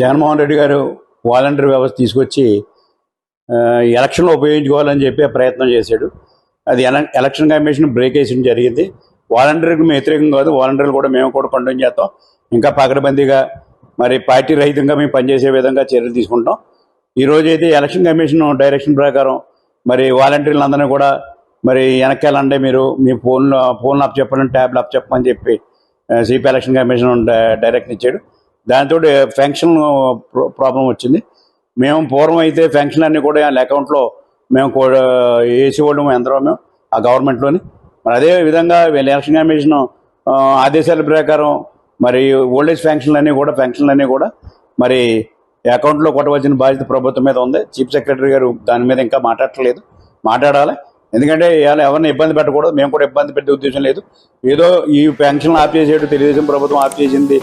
జగన్మోహన్ రెడ్డి గారు వాలంటీర్ వ్యవస్థ తీసుకొచ్చి ఎలక్షన్లో ఉపయోగించుకోవాలని చెప్పే ప్రయత్నం చేశాడు. అది ఎలక్షన్ కమిషన్ బ్రేక్ వేసిన జరిగింది. వాలంటీర్కి వ్యతిరేకం కాదు వాలంటీర్లు కూడా మేము కూడా పండుగ చేస్తాం. ఇంకా పకడబందీగా మరి పార్టీ రహితంగా మేము పనిచేసే విధంగా చర్యలు తీసుకుంటాం ఈరోజు అయితే ఎలక్షన్ కమిషన్ డైరెక్షన్ ప్రకారం మరి వాలంటీర్లు అందరినీ కూడా మరి వెనక్కి మీరు మీ ఫోన్లో ఫోన్లు అప్ చెప్పండి ట్యాబ్లు అప్ చెప్పమని చెప్పి CP election commission direct direction ఇచ్చాడు. దాంతో ఫ్యాంక్షన్ ప్రాబ్లం వచ్చింది. మేము పూర్వం అయితే ఫ్యాంక్షన్ అన్నీ కూడా వాళ్ళ అకౌంట్లో మేము కూడా వేసి వాళ్ళం మేము ఆ గవర్నమెంట్లోని. మరి అదే విధంగా ఎలక్షన్ కమిషన్ ఆదేశాల ప్రకారం మరి ఓల్డేజ్ ఫ్యాంక్షన్లు అన్నీ కూడా ఫ్యాంక్షన్లు అన్నీ కూడా మరి అకౌంట్లో కొట్టవలసిన బాధ్యత ప్రభుత్వం మీద ఉంది. చీఫ్ సెక్రటరీ గారు దాని మీద ఇంకా మాట్లాడట్లేదు. మాట్లాడాలి. ఎందుకంటే ఇవాళ ఎవరిని ఇబ్బంది పెట్టకూడదు. మేము కూడా ఇబ్బంది పెట్టే ఉద్దేశం లేదు. ఏదో ఈ పెన్షన్ ఆఫ్ చేసేటు తెలుగుదేశం ప్రభుత్వం ఆఫ్ చేసింది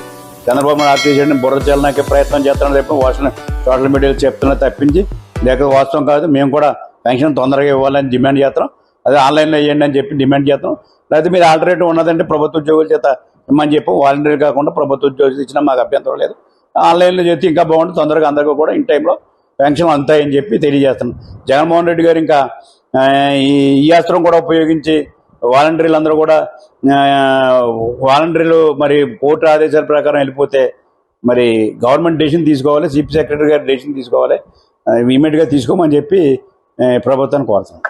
చంద్రబాబు నాయుడు బుర్ర చల్లడానికి ప్రయత్నం చేస్తున్నారు చెప్పి వాసన సోషల్ మీడియాలో చెప్తున్నా తప్పించి లేక వాస్తవం కాదు మేము కూడా పెన్షన్ తొందరగా ఇవ్వాలని డిమాండ్ చేస్తాం అదే ఆన్లైన్లో వేయండి అని చెప్పి డిమాండ్ చేస్తాం లేకపోతే మీరు ఆల్టర్నేటివ్ ఉన్నదంటే ప్రభుత్వ ఉద్యోగుల చేత ఇమ్మని చెప్పి వాలంటీర్ కాకుండా ప్రభుత్వ ఉద్యోగులు ఇచ్చినా మాకు అభ్యంతరం లేదు. ఆన్లైన్లో చేస్తే ఇంకా బాగుంటుంది తొందరగా అందరికీ కూడా ఇన్ టైంలో పెన్షన్ అంతాయని చెప్పి తెలియజేస్తున్నాం. జగన్మోహన్ రెడ్డి గారు ఇంకా ఈ ఈ అస్త్రం కూడా ఉపయోగించి వాలంటీర్లు అందరూ కూడా వాలంటీర్లు మరి కోర్టు ఆదేశాల ప్రకారం వెళ్ళిపోతే మరి గవర్నమెంట్ డెసిషన్ తీసుకోవాలి చీఫ్ సెక్రటరీ గారి డెసిషన్ తీసుకోవాలి ఇమీడియట్గా తీసుకోమని చెప్పి ప్రభుత్వాన్ని కోరుతున్నాం.